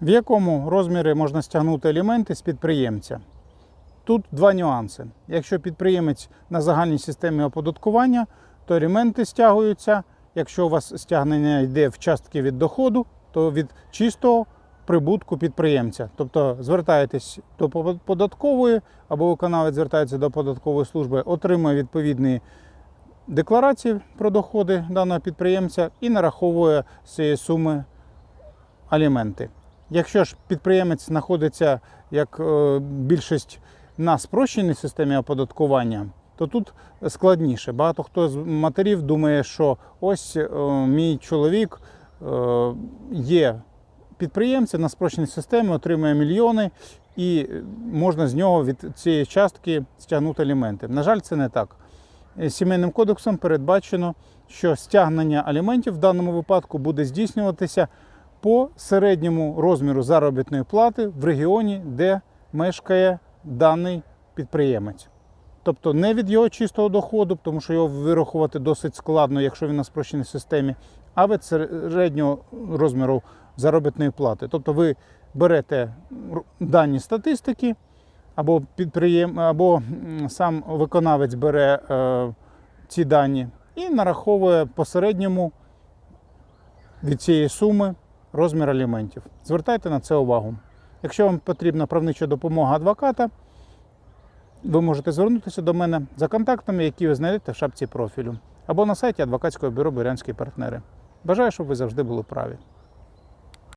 В якому розмірі можна стягнути аліменти з підприємця? Тут два нюанси. Якщо підприємець на загальній системі оподаткування, то аліменти стягуються. Якщо у вас стягнення йде в частки від доходу, то від чистого прибутку підприємця. Тобто звертаєтесь до податкової або виконавець звертається до податкової служби, отримує відповідні декларації про доходи даного підприємця і нараховує з цієї суми аліменти. Якщо ж підприємець знаходиться як е, більшість на спрощеній системі оподаткування, то тут складніше. Багато хто з матерів думає, що ось е, мій чоловік е, є підприємцем на спрощеній системі, отримує мільйони, і можна з нього від цієї частки стягнути аліменти. На жаль, це не так. Сімейним кодексом передбачено, що стягнення аліментів в даному випадку буде здійснюватися по середньому розміру заробітної плати в регіоні, де мешкає даний підприємець. Тобто не від його чистого доходу, тому що його вирахувати досить складно, якщо він на спрощеній системі, а від середнього розміру заробітної плати. Тобто ви берете дані статистики, або підприєм, або сам виконавець бере е, ці дані і нараховує по середньому від цієї суми розмір аліментів. Звертайте на це увагу. Якщо вам потрібна правнича допомога адвоката, ви можете звернутися до мене за контактами, які ви знайдете в шапці профілю, або на сайті адвокатського бюро Бурянські партнери. Бажаю, щоб ви завжди були праві.